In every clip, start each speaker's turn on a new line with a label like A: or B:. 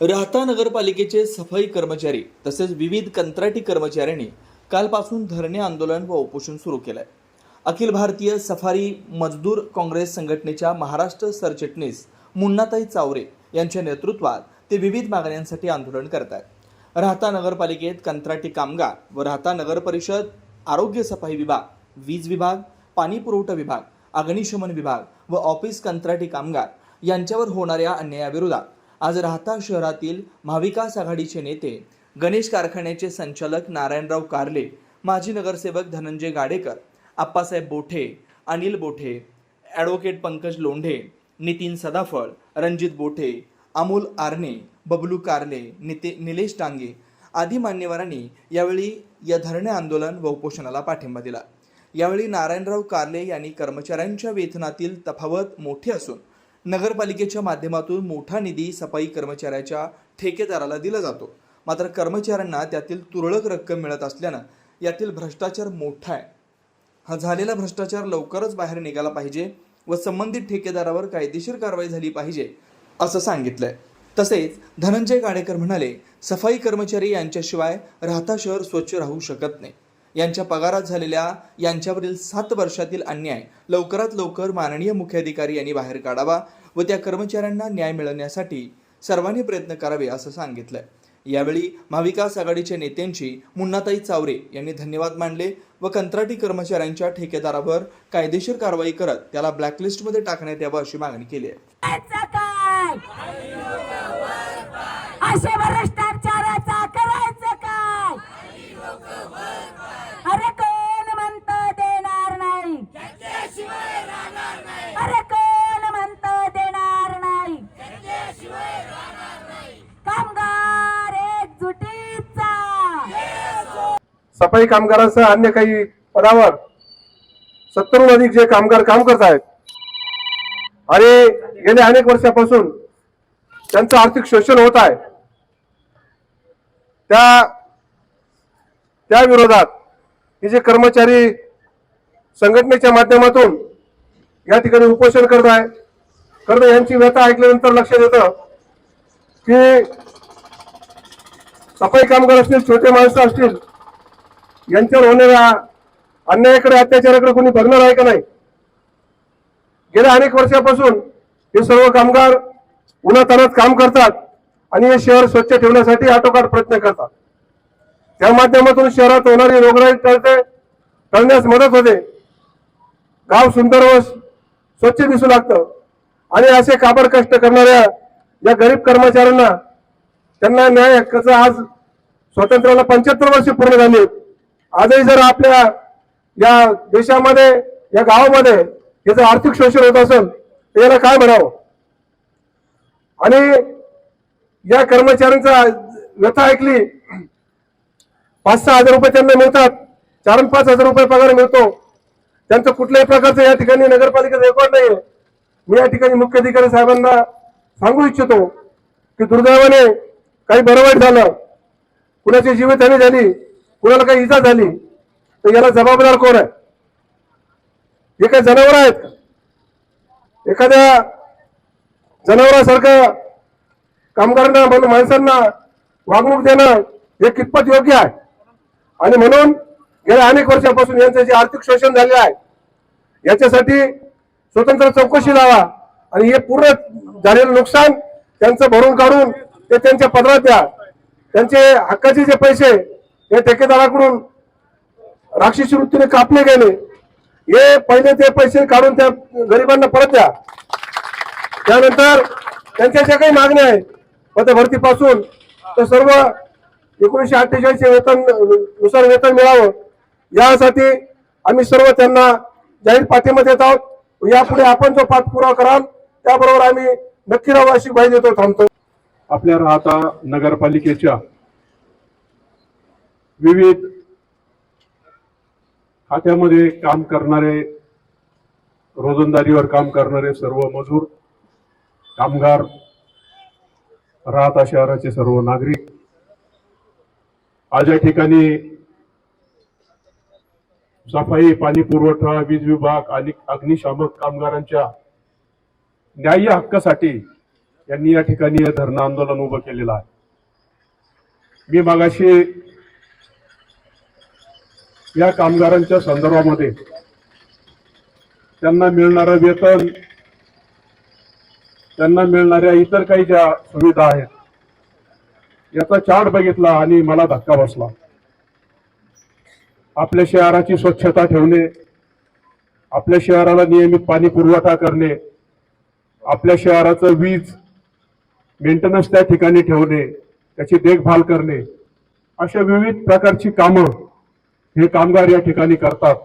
A: राहता नगरपालिकेचे सफाई कर्मचारी तसेच विविध कंत्राटी कर्मचाऱ्यांनी कालपासून धरणे आंदोलन व उपोषण सुरू केलं आहे अखिल भारतीय सफारी मजदूर काँग्रेस संघटनेच्या महाराष्ट्र सरचिटणीस मुन्नाताई चावरे यांच्या नेतृत्वात ते विविध मागण्यांसाठी आंदोलन करत आहेत राहता नगरपालिकेत कंत्राटी कामगार व राहता नगर परिषद आरोग्य सफाई विभाग वीज विभाग पाणी पुरवठा विभाग अग्निशमन विभाग व ऑफिस कंत्राटी कामगार यांच्यावर होणाऱ्या अन्यायाविरोधात आज राहता शहरातील महाविकास आघाडीचे नेते गणेश कारखान्याचे संचालक नारायणराव कारले माजी नगरसेवक धनंजय गाडेकर आप्पासाहेब बोठे अनिल बोठे ॲडव्होकेट पंकज लोंढे नितीन सदाफळ रणजित बोठे अमोल आरणे बबलू कारले निते निलेश टांगे आदी मान्यवरांनी यावेळी या धरणे आंदोलन व उपोषणाला पाठिंबा दिला. यावेळी नारायणराव कारले यांनी कर्मचाऱ्यांच्या वेतनातील तफावत मोठी असून नगरपालिकेच्या माध्यमातून मोठा निधी सफाई कर्मचाऱ्याच्या ठेकेदाराला दिला जातो. मात्र कर्मचाऱ्यांना त्यातील तुरळक रक्कम मिळत असल्यानं यातील भ्रष्टाचार मोठा आहे. हा झालेला भ्रष्टाचार लवकरच बाहेर निघाला पाहिजे व संबंधित ठेकेदारावर कायदेशीर कारवाई झाली पाहिजे असं सांगितलंय. तसेच धनंजय गाडेकर म्हणाले सफाई कर्मचारी यांच्याशिवाय राहता शहर स्वच्छ राहू शकत नाही. यांच्या पगारात झालेल्या यांच्यावरील सात वर्षातील अन्याय लवकरात लवकर माननीय मुख्याधिकारी यांनी बाहेर काढावा व त्या कर्मचाऱ्यांना न्याय मिळवण्यासाठी सर्वांनी प्रयत्न करावे असं सांगितलंय. यावेळी महाविकास आघाडीच्या नेत्यांची मुन्नाताई चावरे यांनी धन्यवाद मानले व कंत्राटी कर्मचाऱ्यांच्या ठेकेदारावर कायदेशीर कारवाई करत त्याला ब्लॅकलिस्टमध्ये टाकण्यात यावं अशी मागणी केली आहे.
B: सफाई कामगारांसह अन्य काही पदावर सत्तरहून अधिक जे कामगार काम करत आहेत. आणि गेल्या अनेक वर्षापासून त्यांचं आर्थिक शोषण होत आहे. त्या त्या विरोधात हे जे कर्मचारी संघटनेच्या माध्यमातून या ठिकाणी उपोषण करत आहे खरं यांची व्यथा ऐकल्यानंतर लक्षात येतं की सफाई कामगार असतील छोटे माणसं असतील यांच्यावर होणाऱ्या अन्यायाकडे अत्याचाराकडे कोणी बघणार आहे का नाही? गेल्या अनेक वर्षापासून हे सर्व कामगार उन्हातानात काम करतात आणि हे शहर स्वच्छ ठेवण्यासाठी आटोकाट प्रयत्न करतात. त्या माध्यमातून शहरात होणारी रोगराई टळते टळण्यास मदत होते. गाव सुंदर व स्वच्छ दिसू लागतं. आणि असे काबड कष्ट करणाऱ्या या गरीब कर्मचाऱ्यांना त्यांना न्याय हक्काचं आज स्वातंत्र्याला पंच्याहत्तर वर्ष पूर्ण झाली आहेत. आजही जर आपल्या या देशामध्ये या गावामध्ये हे जर आर्थिक शोषण होत असेल तर याला काय म्हणावं? आणि या कर्मचाऱ्यांचा व्यथा ऐकली पाच सहा हजार रुपये त्यांना मिळतात चार पाच हजार रुपये पगार मिळतो. त्यांचं कुठल्याही प्रकारचं या ठिकाणी नगरपालिकेचा रेकॉर्ड नाही मी या ठिकाणी मुख्य अधिकारी साहेबांना सांगू इच्छितो की दुर्दैवाने काही बरं वाईट झालं. कुणाची जीवितहानी झाली कुणाला काही इजा झाली तर याला जबाबदार कोण आहे? हे काय जनावर आहेत. एखाद्या जनावरासारखं कामगारांना म्हणून माणसांना वागणूक देणं हे कितपत योग्य आहे? आणि म्हणून गेल्या अनेक वर्षापासून यांचं जे आर्थिक शोषण झाले आहे याच्यासाठी स्वतंत्र चौकशी लावा आणि हे पूर्ण झालेलं नुकसान त्यांचं भरून काढून ते त्यांच्या पदरात द्या. त्यांचे हक्काचे जे पैसे हे ठेकेदाराकडून राक्षसी वृत्तीने कापले गेले. हे पहिले ते पैसे काढून त्या गरिबांना परत द्या. त्यानंतर त्यांच्या ज्या काही मागण्या आहेत पदभरतीपासून तर सर्व एकोणीशे अठ्ठेचाळीसचे वेतननुसार वेतन मिळावं. यासाठी आम्ही सर्व त्यांना जाहीर पाठिंबा देत आहोत. यापुढे आपण जो पाठपुरावा कराल त्याबरोबर आम्ही नक्की राहू अशी ग्वाही देतो थांबतो.
C: आपल्या राहता नगरपालिकेच्या विविध खात्यामध्ये काम करणारे रोजंदारीवर काम करणारे सर्व मजूर कामगार राहता शहराचे सर्व नागरिक आज या ठिकाणी सफाई पाणी पुरवठा वीज विभाग आणि अग्निशामक कामगारांच्या न्याय्य हक्कासाठी यांनी या ठिकाणी हे धरणं आंदोलन उभं केलेलं आहे. मी मागाशी या कामगारांच्या संदर्भामध्ये त्यांना मिळणारं वेतन त्यांना मिळणाऱ्या इतर काही ज्या सुविधा आहेत याचा चार्ट बघितला आणि मला धक्का बसला. आपल्या शहराची स्वच्छता ठेवणे आपल्या शहराला नियमित पाणी पुरवठा करणे आपल्या शहराचं वीज मेंटेनन्स त्या ठिकाणी ठेवणे त्याची देखभाल करणे अशा विविध प्रकारची कामं हे कामगार या ठिकाणी करतात.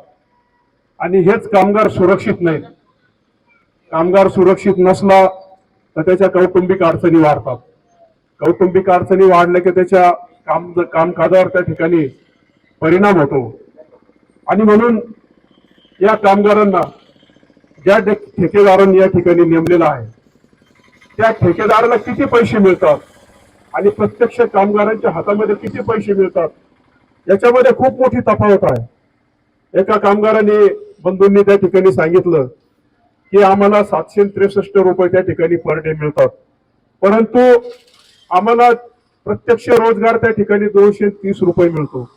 C: आणि हेच कामगार सुरक्षित नाहीत. कामगार सुरक्षित नसला तर त्याच्या कौटुंबिक अडचणी वाढतात. कौटुंबिक अडचणी वाढल्या की त्याच्या काम कामकाजावर त्या ठिकाणी परिणाम होतो. आणि म्हणून या कामगारांना ज्या ठेकेदारांनी या ठिकाणी नेमलेला आहे त्या ठेकेदाराला किती पैसे मिळतात? आणि प्रत्यक्ष कामगारांच्या हातामध्ये किती पैसे मिळतात? याच्यामध्ये खूप मोठी तफावत आहे. एका कामगाराने बंधूंनी त्या ठिकाणी सांगितलं की आम्हाला सातशे त्रेसष्ट रुपये त्या ठिकाणी पर डे मिळतात. परंतु आम्हाला प्रत्यक्ष रोजगार त्या ठिकाणी दोनशे तीस रुपये मिळतो.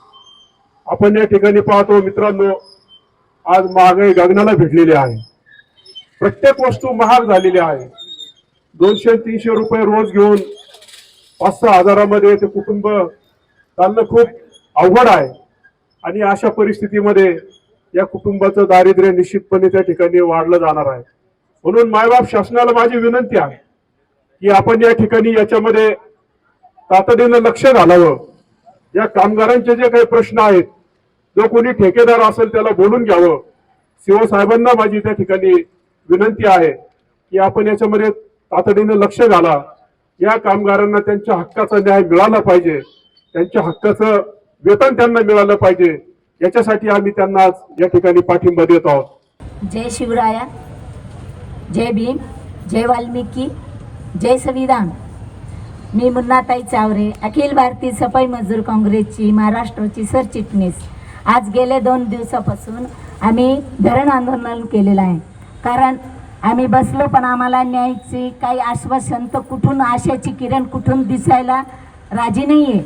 C: आपण या ठिकाणी पाहतो मित्रांनो आज महागाई गगनाला भेटलेली आहे. प्रत्येक वस्तू महाग झालेली आहे. दोनशे तीनशे रुपये रोज घेऊन पाच सहा हजारामध्ये ते कुटुंब चालणं खूप अवघड आहे. आणि अशा परिस्थितीमध्ये या कुटुंबाचं दारिद्र्य निश्चितपणे त्या ठिकाणी वाढलं जाणार आहे. म्हणून मायबाप शासनाला माझी विनंती आहे की आपण या ठिकाणी याच्यामध्ये तातडीनं लक्ष घालावं. या कामगारांचे जे काही प्रश्न आहेत जो कोणी ठेकेदार असेल त्याला बोलून घ्यावं. शिवसाहेबांना माझी त्या ठिकाणी विनंती आहे की आपण याच्यामध्ये तातडीनं लक्ष घाला. या कामगारांना त्यांच्या हक्काचा न्याय मिळाला पाहिजे. त्यांच्या हक्काचं वेतन त्यांना मिळालं पाहिजे. याच्यासाठी आम्ही त्यांना आज या ठिकाणी पाठिंबा देत आहोत.
D: जय शिवराया जय भीम जय वाल्मिकी जय संविधान. मी मुन्नाताई चावरे अखिल भारतीय सफाई मजदूर काँग्रेसची महाराष्ट्राची सरचिटणीस. आज गेले दोन दिवसापासून आम्ही धरण आंदोलन केलेलं आहे. कारण आम्ही बसलो पण आम्हाला न्यायची काही आश्वासन तर कुठून आशाची किरण कुठून दिसायला राजी नाही आहे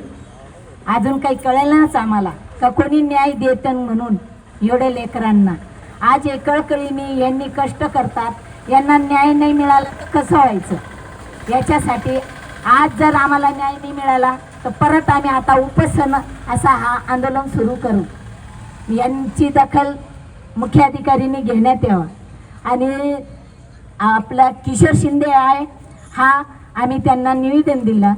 D: अजून काही कळेलच आम्हाला का कोणी न्याय देतं म्हणून एवढ्या लेकरांना. आज हे कळकळी मी यांनी कष्ट करतात यांना न्याय नाही मिळाला तर कसं व्हायचं? याच्यासाठी आज जर आम्हाला न्याय नाही मिळाला तर परत आम्ही आता उपसन असा हा आंदोलन सुरू करू. यांची दखल मुख्याधिकारीने घेण्यात यावं. आणि आपला किशोर शिंदे आहे हा आम्ही त्यांना निवेदन दिलं.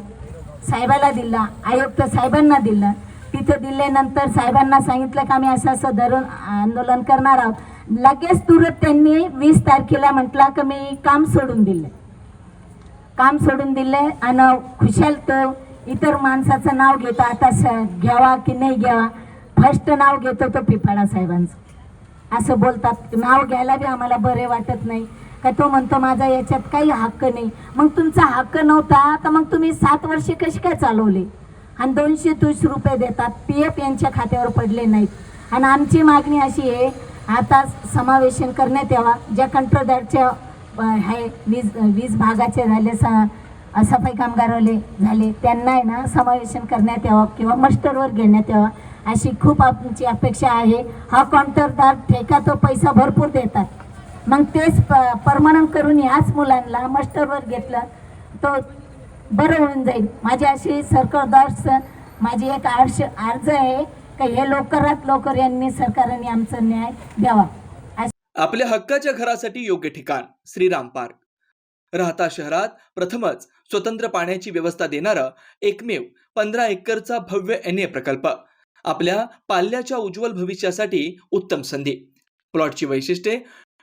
D: साहेबाला दिला आयुक्त साहेबांना दिलं. तिथं दिल्यानंतर साहेबांना सांगितलं की आम्ही असं असं धरून आंदोलन करणार आहोत. लगेच तुरंत त्यांनी वीस तारखेला म्हटलं की मी काम सोडून दिलं. काम सोडून दिले आणि खुशाल तो इतर माणसाचं नाव घेतो. आता स घ्यावा की नाही घ्यावा? फर्स्ट नाव घेतो तो पिफाळा साहेबांचं. असं बोलतात. नाव घ्यायला बी आम्हाला बरे वाटत नाही. का तो म्हणतो माझा याच्यात काही हक्क नाही. मग तुमचा हक्क नव्हता तर मग तुम्ही सात वर्षे कशी काय चालवले? आणि दोनशे तीस रुपये देतात पी एफ यांच्या खात्यावर पडले नाहीत. आणि आमची मागणी अशी आहे आता समावेशन करण्यात यावा. ज्या कंट्रोलदारच्या आहे वीज वीज भागाचे झाले स सफाई कामगारवाले झाले त्यांना आहे ना समावेशन करण्यात यावं किंवा मस्टरवर घेण्यात यावं अशी खूप आमची अपेक्षा आहे. हा काउंटरदार ठेका तो पैसा भरपूर देतात. मग तेच प परमनंट करून ह्याच मुलांना मास्टरवर घेतलं तो बरं होऊन जाईल. माझी अशी सरकारदार माझी एक अर्ज अर्ज आहे का हे लवकरात लवकर यांनी सरकारने आमचा न्याय द्यावा.
A: आपल्या हक्काच्या घरासाठी योग्य ठिकाण श्रीराम पार्क. राहता शहरात प्रथमच स्वतंत्र पाण्याची व्यवस्था देणारा एकमेव पंधरा एकरचा भव्य एन ए प्रकल्प. आपल्या पाल्याच्या उज्ज्वल भविष्यासाठी उत्तम संधी. प्लॉटची वैशिष्ट्ये